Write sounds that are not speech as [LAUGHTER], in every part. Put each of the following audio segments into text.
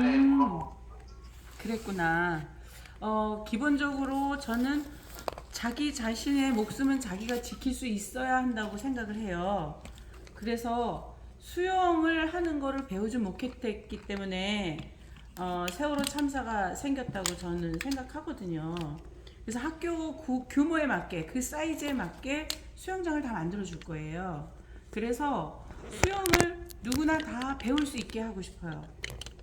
음. 네, 그랬구나. 어, 기본적으로 저는 자기 자신의 목숨은 자기가 지킬 수 있어야 한다고 생각을 해요. 그래서 수영을 하는 거를 배우지 못했기 때문에 어, 세월호 참사가 생겼다고 저는 생각하거든요. 그래서 학교 구- 규모에 맞게 그 사이즈에 맞게 수영장을 다 만들어 줄 거예요. 그래서 수영을 누구나 다 배울 수 있게 하고 싶어요.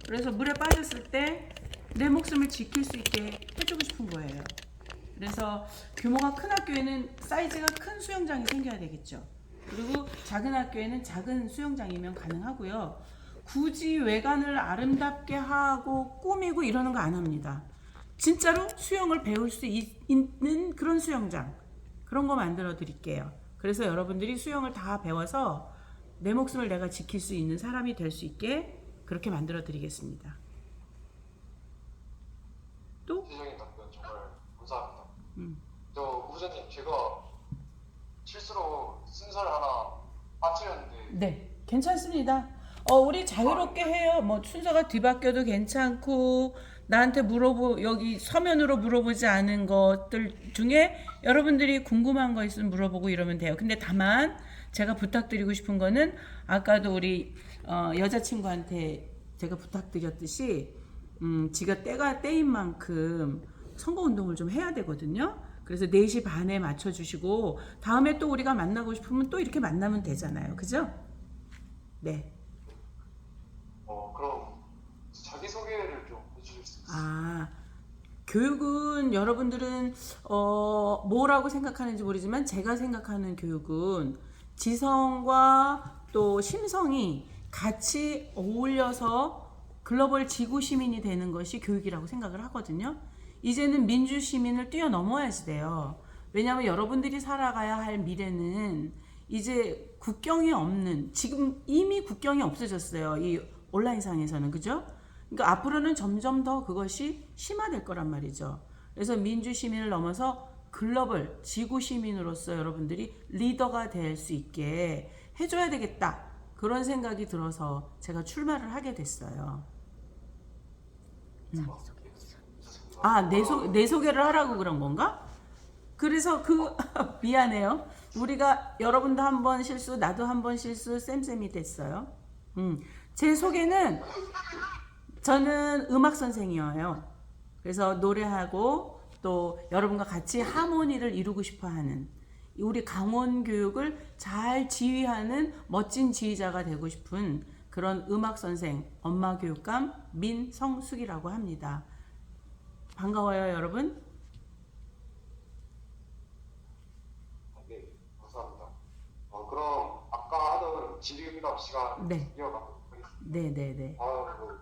그래서 물에 빠졌을 때 내 목숨을 지킬 수 있게 해주고 싶은 거예요. 그래서 규모가 큰 학교에는 사이즈가 큰 수영장이 생겨야 되겠죠. 그리고 작은 학교에는 작은 수영장이면 가능하고요. 굳이 외관을 아름답게 하고 꾸미고 이러는 거 안 합니다. 진짜로 수영을 배울 수 있- 있는 그런 수영장 그런 거 만들어 드릴게요. 그래서 여러분들이 수영을 다 배워서 내 목숨을 내가 지킬 수 있는 사람이 될 수 있게 그렇게 만들어 드리겠습니다. 또 구체적인 답변 정말 감사합니다. 음. 저 부장님 제가 실수로 순서를 하나 빠뜨렸는데 네, 괜찮습니다. 어, 우리 자유롭게 해요. 뭐 순서가 뒤바뀌어도 괜찮고 나한테 물어보 여기 서면으로 물어보지 않은 것들 중에 여러분들이 궁금한 거 있으면 물어보고 이러면 돼요. 근데 다만 제가 부탁드리고 싶은 거는 아까도 우리 어, 여자친구한테 제가 부탁드렸듯이 음, 지가 때가 때인 만큼 선거 운동을 좀 해야 되거든요. 그래서 4시 반에 맞춰 주시고 다음에 또 우리가 만나고 싶으면 또 이렇게 만나면 되잖아요. 그죠? 네. 어 그럼 자기 소개를 좀 해주실 수 있어요? 아, 교육은 여러분들은 어, 뭐라고 생각하는지 모르지만 제가 생각하는 교육은 지성과 또 심성이 같이 어울려서 글로벌 지구 시민이 되는 것이 교육이라고 생각을 하거든요. 이제는 민주 시민을 뛰어넘어야지 돼요. 왜냐하면 여러분들이 살아가야 할 미래는 이제 국경이 없는 지금 이미 국경이 없어졌어요. 이 온라인상에서는 그죠? 그러니까 앞으로는 점점 더 그것이 심화될 거란 말이죠. 그래서 민주 시민을 넘어서 글로벌 지구 시민으로서 여러분들이 리더가 될 수 있게 해줘야 되겠다. 그런 생각이 들어서 제가 출마를 하게 됐어요. 아, 내, 소, 내 소개를 하라고 그런 건가? 그래서 그, [LAUGHS] 미안해요. 우리가 여러분도 한 번 실수, 나도 한 번 실수, 쌤쌤이 됐어요. 음, 제 소개는 저는 음악 선생이에요. 그래서 노래하고 또 여러분과 같이 하모니를 이루고 싶어 하는 우리 강원 교육을 잘 지휘하는 멋진 지휘자가 되고 싶은 그런 음악 선생, 엄마 교육감 민성숙이라고 합니다. 반가워요, 여러분. 네 감사합니다. 어 그럼 아까 하던 지리응답 시간 네. 하겠습니다. 네, 네, 네. 아 뭐.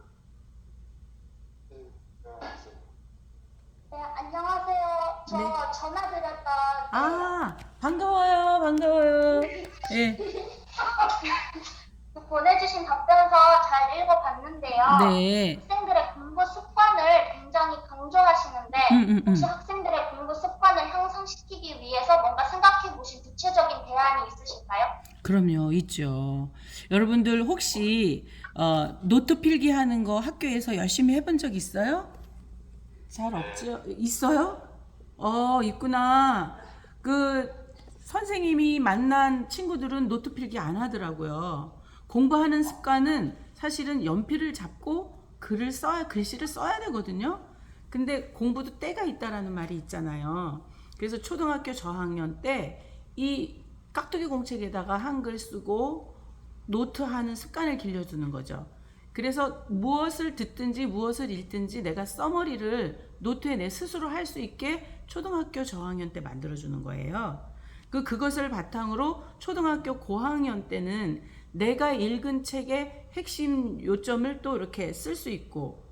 네, 네, 알겠습니다. 네, 안녕하세요. 저 네. 전화 드렸던 아, 반가워요, 반가워요. 예, [LAUGHS] 그 보내주신 답변서 잘 읽어봤는데요. 네. 학생들의 공부 습관을 굉장히 강조하시는데 음, 음, 음. 혹시 학생들의 공부 습관을 향상시키기 위해서 뭔가 생각해 보신 구체적인 대안이 있으실까요? 그럼요, 있죠. 여러분들 혹시 어, 노트 필기하는 거 학교에서 열심히 해본 적 있어요? 잘 없죠. 있어요? 어, 있구나. 그 선생님이 만난 친구들은 노트 필기 안 하더라고요. 공부하는 습관은 사실은 연필을 잡고 글을 써야 글씨를 써야 되거든요. 근데 공부도 때가 있다라는 말이 있잖아요. 그래서 초등학교 저학년 때 이 깍두기 공책에다가 한글 쓰고 노트 하는 습관을 길려주는 거죠. 그래서 무엇을 듣든지 무엇을 읽든지 내가 써머리를 노트에 내 스스로 할 수 있게 초등학교 저학년 때 만들어주는 거예요. 그 그것을 바탕으로 초등학교 고학년 때는 내가 읽은 책의 핵심 요점을 또 이렇게 쓸 수 있고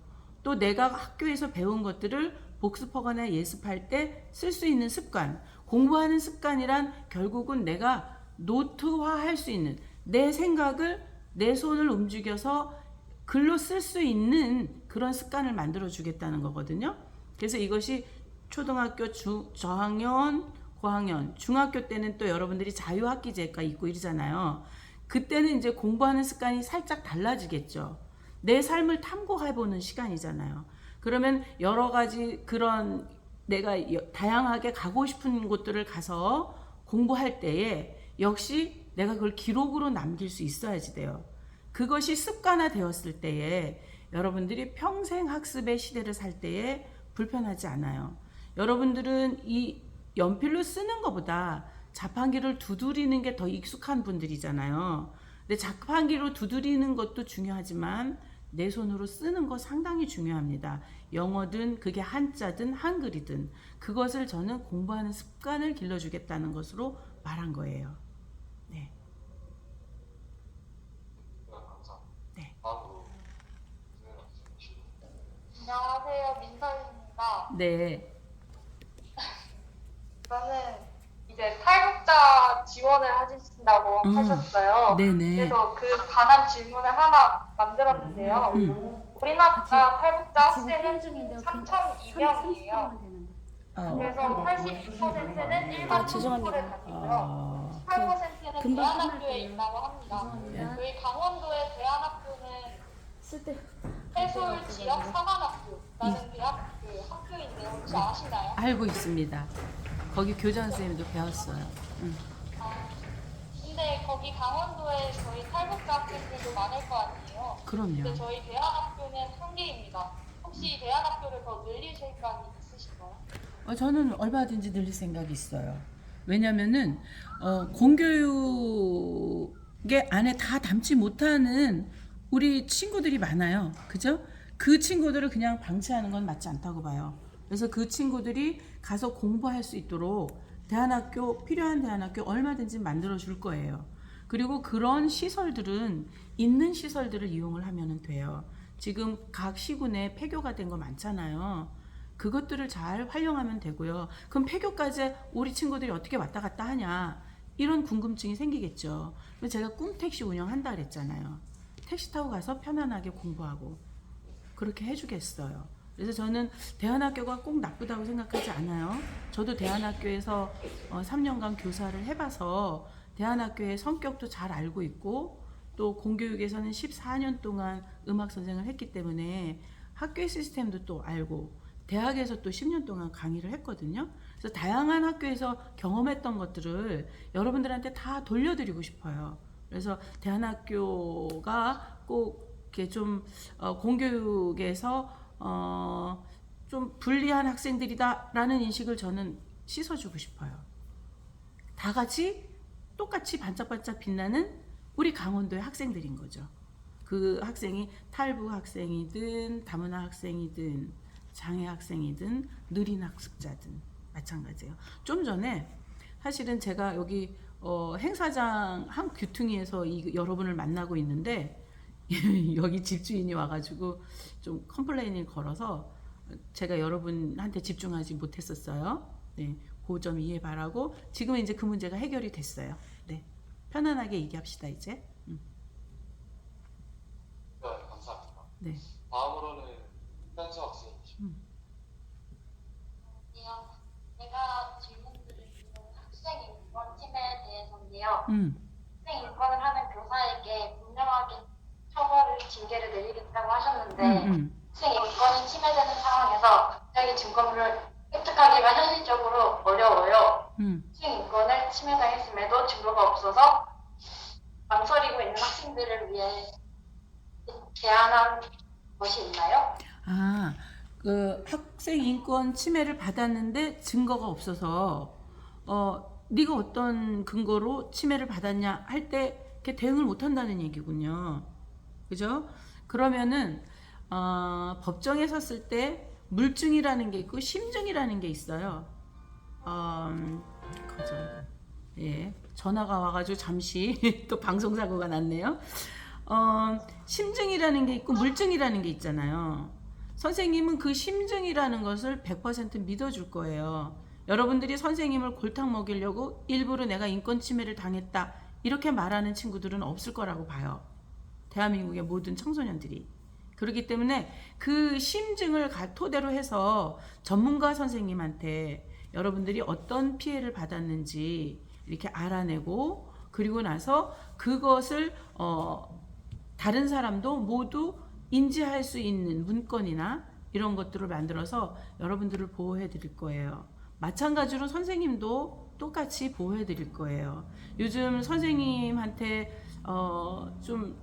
또 내가 학교에서 배운 것들을 복습하거나 예습할 때 쓸 수 있는 습관, 공부하는 습관이란 결국은 내가 노트화 할 수 있는 내 생각을 내 손을 움직여서 글로 쓸 수 있는 그런 습관을 만들어 주겠다는 거거든요. 그래서 이것이 초등학교 중, 저학년, 고학년, 중학교 때는 또 여러분들이 자유학기제가 있고 이러잖아요. 그때는 이제 공부하는 습관이 살짝 달라지겠죠. 내 삶을 탐구해보는 시간이잖아요. 그러면 여러 가지 그런 내가 여- 다양하게 가고 싶은 곳들을 가서 공부할 때에 역시 내가 그걸 기록으로 남길 수 있어야지 돼요. 그것이 습관화 되었을 때에 여러분들이 평생 학습의 시대를 살 때에 불편하지 않아요. 여러분들은 이 연필로 쓰는 것보다 자판기를 두드리는 게 더 익숙한 분들이잖아요. 근데 자판기로 두드리는 것도 중요하지만 내 손으로 쓰는 거 상당히 중요합니다. 영어든 그게 한자든 한글이든 그것을 저는 공부하는 습관을 길러주겠다는 것으로 말한 거예요. 네. 네. 네. 안녕하세요. 민설입니다. 네. 저는 이제 탈북자 지원을 하신다고 음. 하셨어요. 네네. 그래서 그 관한 질문을 하나 만들었는데요. 음. 우리나라 탈북자 지금 학생은 회의 중인데 3,200명이에요. 어. 그래서 82%는 일반 아. 학교를 다니고요. 어. 8%는 금방 대안학교에. 있다고 합니다. 죄송합니다. 저희 강원도의 대안학교는 해솔 지역 사관학교라는 대학 그 학교인데 혹시 아시나요? 알고 있습니다. 거기 교장 선생님도 배웠어요. 음. 아, 근데 거기 강원도에 저희 탈북자 학생들도 많을 거 아니에요. 그럼요. 근데 저희 대안학교는 한 개입니다. 혹시 대안학교를 더 늘릴 생각이 있으신가요? 어, 저는 얼마든지 늘릴 생각이 있어요. 왜냐면은 어, 공교육의 안에 다 담지 못하는 우리 친구들이 많아요. 그죠? 그 친구들을 그냥 방치하는 건 맞지 않다고 봐요. 그래서 그 친구들이 가서 공부할 수 있도록 대안학교 필요한 대안학교 얼마든지 만들어 줄 거예요. 그리고 그런 시설들은 있는 시설들을 이용을 하면 돼요. 지금 각 시군에 폐교가 된 거 많잖아요. 그것들을 잘 활용하면 되고요. 그럼 폐교까지 우리 친구들이 어떻게 왔다 갔다 하냐 이런 궁금증이 생기겠죠. 제가 꿈 택시 운영한다 그랬잖아요. 택시 타고 가서 편안하게 공부하고 그렇게 해주겠어요. 그래서 저는 대안학교가 꼭 나쁘다고 생각하지 않아요. 저도 대안학교에서 어, 3년간 교사를 해봐서 대안학교의 성격도 잘 알고 있고 또 공교육에서는 14년 동안 음악 선생을 했기 때문에 학교의 시스템도 또 알고 대학에서 또 10년 동안 강의를 했거든요. 그래서 다양한 학교에서 경험했던 것들을 여러분들한테 다 돌려드리고 싶어요. 그래서 대안학교가 꼭 이렇게 좀 어, 공교육에서 어, 좀 불리한 학생들이다라는 인식을 저는 씻어주고 싶어요. 다 같이 똑같이 반짝반짝 빛나는 우리 강원도의 학생들인 거죠. 그 학생이 탈북 학생이든 다문화 학생이든 장애 학생이든 느린 학습자든 마찬가지예요. 좀 전에 사실은 제가 여기 어, 행사장 한 귀퉁이에서 이, 여러분을 만나고 있는데 [LAUGHS] 여기 집주인이 와가지고 좀 컴플레인을 걸어서 제가 여러분한테 집중하지 못했었어요. 네, 그 점 이해 바라고 지금은 이제 그 문제가 해결이 됐어요. 네, 편안하게 얘기합시다 이제. 음, 네, 감사합니다. 네. 다음으로는 현수 학생이십니다. 안녕. 제가 질문드릴 학생 인권 팀에 대해서인데요. 음, 학생 인권을 하는 교사에게 분명하게 징계를 내리겠다고 하셨는데 음, 음. 학생 인권이 침해되는 상황에서 갑자기 증거물을 획득하기가 현실적으로 어려워요. 음. 학생 인권을 침해당했음에도 증거가 없어서 망설이고 있는 학생들을 위해 제안한 것이 있나요? 아, 그 학생 인권 침해를 받았는데 증거가 없어서 어 네가 어떤 근거로 침해를 받았냐 할 때 대응을 못 한다는 얘기군요. 그죠? 그러면은 어, 법정에 섰을 때 물증이라는 게 있고 심증이라는 게 있어요. 어, 거절. 예, 전화가 와가지고 잠시 [LAUGHS] 또 방송 사고가 났네요. 어, 심증이라는 게 있고 물증이라는 게 있잖아요. 선생님은 그 심증이라는 것을 100% 믿어줄 거예요. 여러분들이 선생님을 골탕 먹이려고 일부러 내가 인권 침해를 당했다 이렇게 말하는 친구들은 없을 거라고 봐요. 대한민국의 모든 청소년들이. 그렇기 때문에 그 심증을 가- 토대로 해서 전문가 선생님한테 여러분들이 어떤 피해를 받았는지 이렇게 알아내고 그리고 나서 그것을 어, 다른 사람도 모두 인지할 수 있는 문건이나 이런 것들을 만들어서 여러분들을 보호해 드릴 거예요. 마찬가지로 선생님도 똑같이 보호해 드릴 거예요. 요즘 선생님한테 어, 좀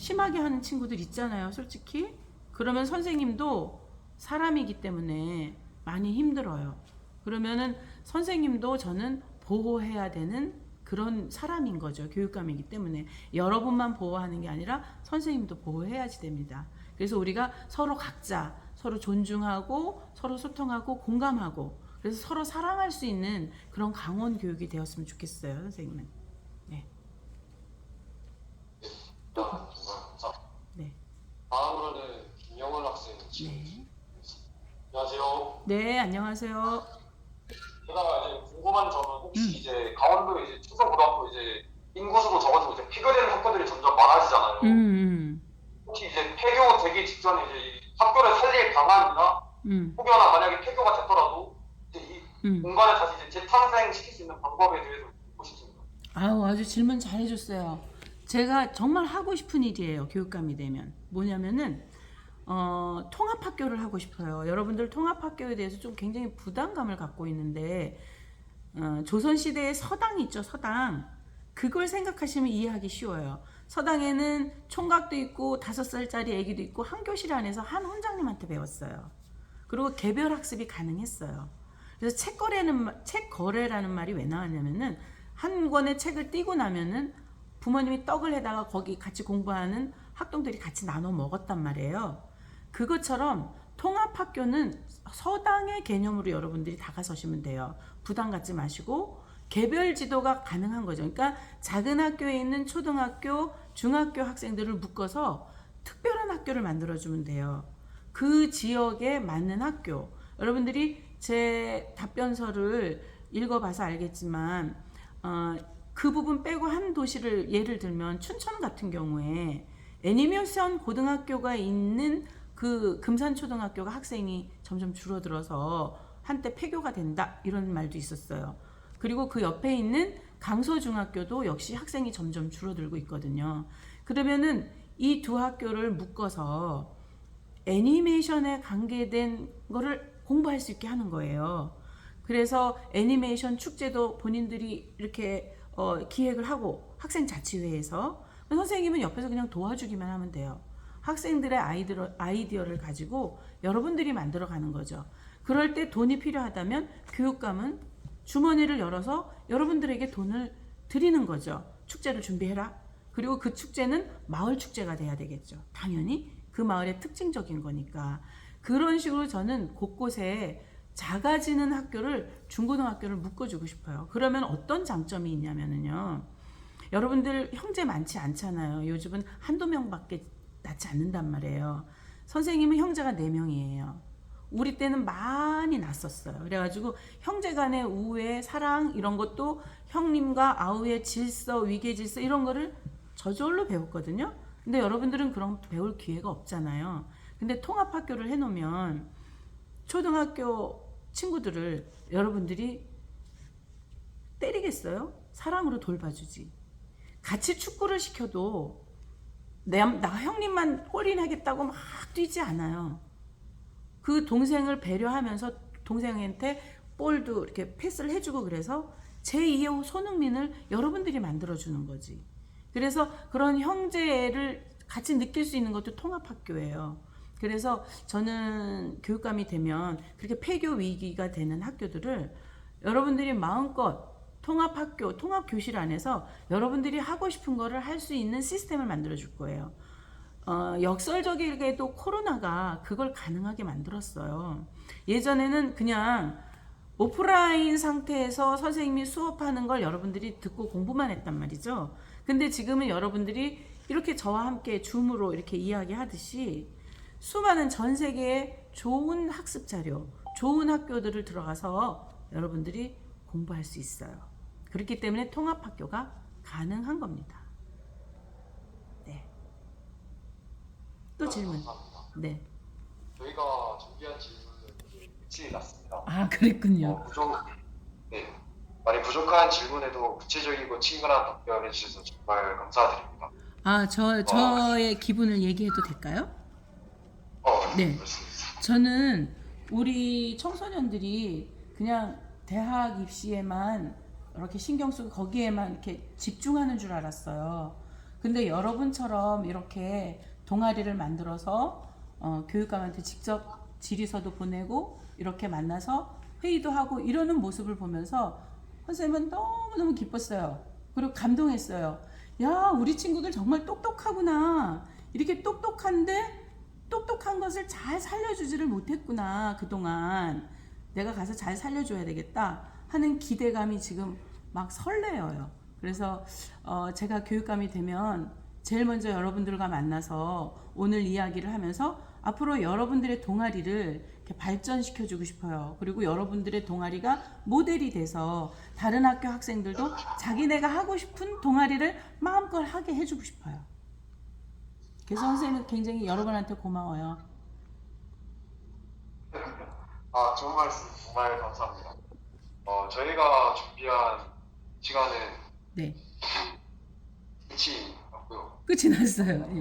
심하게 하는 친구들 있잖아요, 솔직히. 그러면 선생님도 사람이기 때문에 많이 힘들어요. 그러면은 선생님도 저는 보호해야 되는 그런 사람인 거죠. 교육감이기 때문에 여러분만 보호하는 게 아니라 선생님도 보호해야지 됩니다. 그래서 우리가 서로 각자 서로 존중하고 서로 소통하고 공감하고 그래서 서로 사랑할 수 있는 그런 강원 교육이 되었으면 좋겠어요, 선생님은. 네. 일단 정말 감사합니다. 네. 다음으로는 김영원 학생 질문 네. 안녕하세요. 네, 안녕하세요. 제가 이제 궁금한 점은 혹시 음. 이제 강원도 이제 충성고등학교 이제 인구수도 적어지고 이제 폐교되는 학교들이 점점 많아지잖아요. 음, 음, 혹시 이제 폐교 되기 직전에 이제 이 학교를 살릴 방안이나 음, 혹여나 만약에 폐교가 됐더라도 이제 이 음. 공간을 다시 이제 재탄생 시킬 수 있는 방법에 대해서. 아우 아주 질문 잘해줬어요. 제가 정말 하고 싶은 일이에요. 교육감이 되면 뭐냐면은 어, 통합학교를 하고 싶어요. 여러분들 통합학교에 대해서 좀 굉장히 부담감을 갖고 있는데 어, 조선시대의 서당 있죠 서당 그걸 생각하시면 이해하기 쉬워요. 서당에는 총각도 있고 다섯 살짜리 아기도 있고 한 교실 안에서 한 원장님한테 배웠어요. 그리고 개별 학습이 가능했어요. 그래서 책 거래는 마- 책 거래라는 말이 왜 나왔냐면은 한 권의 책을 띄고 나면은 부모님이 떡을 해다가 거기 같이 공부하는 학동들이 같이 나눠 먹었단 말이에요. 그것처럼 통합학교는 서당의 개념으로 여러분들이 다가서시면 돼요. 부담 갖지 마시고 개별 지도가 가능한 거죠. 그러니까 작은 학교에 있는 초등학교, 중학교 학생들을 묶어서 특별한 학교를 만들어주면 돼요. 그 지역에 맞는 학교. 여러분들이 제 답변서를 읽어봐서 알겠지만, 어, 그 부분 빼고 한 도시를 예를 들면 춘천 같은 경우에 애니메이션 고등학교가 있는 그 금산초등학교가 학생이 점점 줄어들어서 한때 폐교가 된다 이런 말도 있었어요. 그리고 그 옆에 있는 강서중학교도 역시 학생이 점점 줄어들고 있거든요. 그러면은 이 두 학교를 묶어서 애니메이션에 관계된 거를 공부할 수 있게 하는 거예요. 그래서 애니메이션 축제도 본인들이 이렇게 어, 기획을 하고 학생 자치회에서 선생님은 옆에서 그냥 도와주기만 하면 돼요. 학생들의 아이디어, 아이디어를 가지고 여러분들이 만들어 가는 거죠. 그럴 때 돈이 필요하다면 교육감은 주머니를 열어서 여러분들에게 돈을 드리는 거죠. 축제를 준비해라. 그리고 그 축제는 마을 축제가 돼야 되겠죠. 당연히 그 마을의 특징적인 거니까. 그런 식으로 저는 곳곳에 작아지는 학교를 중고등학교를 묶어주고 싶어요. 그러면 어떤 장점이 있냐면은요. 여러분들 형제 많지 않잖아요. 요즘은 한두 명밖에 낳지 않는단 말이에요. 선생님은 형제가 네 명이에요. 우리 때는 많이 났었어요. 그래가지고 형제 간의 우애, 사랑 이런 것도 형님과 아우의 질서, 위계 질서 이런 거를 저절로 배웠거든요. 근데 여러분들은 그런 배울 기회가 없잖아요. 근데 통합학교를 해놓으면 초등학교 친구들을 여러분들이 때리겠어요? 사랑으로 돌봐주지. 같이 축구를 시켜도 내, 나 형님만 골인하겠다고 막 뛰지 않아요. 그 동생을 배려하면서 동생한테 볼도 이렇게 패스를 해주고 그래서 제2의 손흥민을 여러분들이 만들어주는 거지. 그래서 그런 형제를 같이 느낄 수 있는 것도 통합학교예요. 그래서 저는 교육감이 되면 그렇게 폐교 위기가 되는 학교들을 여러분들이 마음껏 통합학교, 통합교실 안에서 여러분들이 하고 싶은 거를 할 수 있는 시스템을 만들어 줄 거예요. 어, 역설적이게도 코로나가 그걸 가능하게 만들었어요. 예전에는 그냥 오프라인 상태에서 선생님이 수업하는 걸 여러분들이 듣고 공부만 했단 말이죠. 근데 지금은 여러분들이 이렇게 저와 함께 줌으로 이렇게 이야기하듯이 수많은 전 세계의 좋은 학습 자료, 좋은 학교들을 들어가서 여러분들이 공부할 수 있어요. 그렇기 때문에 통합학교가 가능한 겁니다. 네. 또 질문. 네. 저희가 준비한 질문은 이제 끝이 났습니다. 아, 그랬군요. 어, 부족, 네. 많이 부족한 질문에도 구체적이고 친근한 답변해 주셔서 정말 감사드립니다. 아, 저 저의 기분을 얘기해도 될까요? 네. 말씀 주세요. 저는 우리 청소년들이 그냥 대학 입시에만 이렇게 신경 쓰고 거기에만 이렇게 집중하는 줄 알았어요. 근데 여러분처럼 이렇게 동아리를 만들어서 어, 교육감한테 직접 질의서도 보내고 이렇게 만나서 회의도 하고 이러는 모습을 보면서 선생님은 너무너무 기뻤어요. 그리고 감동했어요. 야, 우리 친구들 정말 똑똑하구나. 이렇게 똑똑한데 똑똑한 것을 잘 살려주지를 못했구나 그동안 내가 가서 잘 살려줘야 되겠다 하는 기대감이 지금 막 설레어요. 그래서 어, 제가 교육감이 되면 제일 먼저 여러분들과 만나서 오늘 이야기를 하면서 앞으로 여러분들의 동아리를 이렇게 발전시켜 주고 싶어요. 그리고 여러분들의 동아리가 모델이 돼서 다른 학교 학생들도 자기네가 하고 싶은 동아리를 마음껏 하게 해주고 싶어요. 그래서 선생님은 굉장히 여러분한테 고마워요. 아, 좋은 말씀 정말 감사합니다. 어, 저희가 준비한 시간은 네, 끝이 났고요. 끝이 났어요. 예.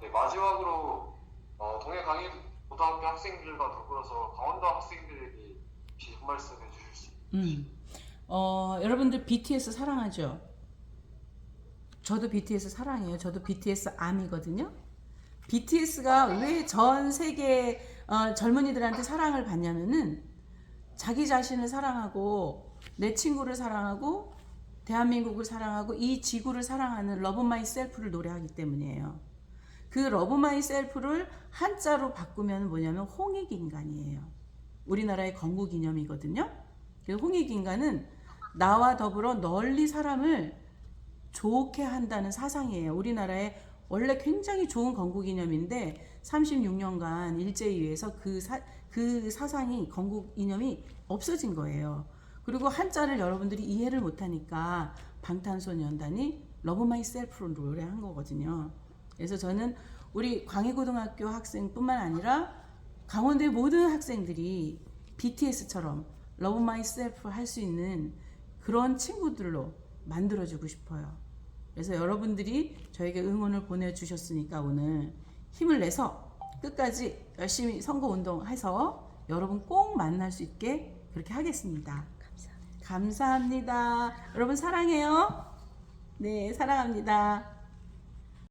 네, 마지막으로 어, 동해 강의 고등학교 학생들과 더불어서 강원도 학생들에게 혹시 한 말씀 해주실 수 있나요? 음. 어, 여러분들 BTS 사랑하죠? 저도 BTS 사랑해요. 저도 BTS 암이거든요. BTS가 왜 전 세계 어, 젊은이들한테 사랑을 받냐면은 자기 자신을 사랑하고 내 친구를 사랑하고 대한민국을 사랑하고 이 지구를 사랑하는 러브 마이 셀프를 노래하기 때문이에요. 그 러브 마이 셀프를 한자로 바꾸면 뭐냐면 홍익인간이에요. 우리나라의 건국 기념이거든요. 그 홍익인간은 나와 더불어 널리 사람을 좋게 한다는 사상이에요. 우리나라의 원래 굉장히 좋은 건국 기념인데 36년간 일제에 의해서 그, 사, 그 사상이 건국 이념이 없어진 거예요. 그리고 한자를 여러분들이 이해를 못하니까 방탄소년단이 러브 마이 셀프로 노래한 거거든요. 그래서 저는 우리 광해고등학교 학생뿐만 아니라 강원도의 모든 학생들이 BTS처럼 러브 마이 셀프 할 수 있는 그런 친구들로 만들어주고 싶어요. 그래서 여러분들이 저에게 응원을 보내주셨으니까 오늘 힘을 내서 끝까지 열심히 선거운동해서 여러분 꼭 만날 수 있게 그렇게 하겠습니다. 감사합니다. 감사합니다. 여러분 사랑해요. 네, 사랑합니다.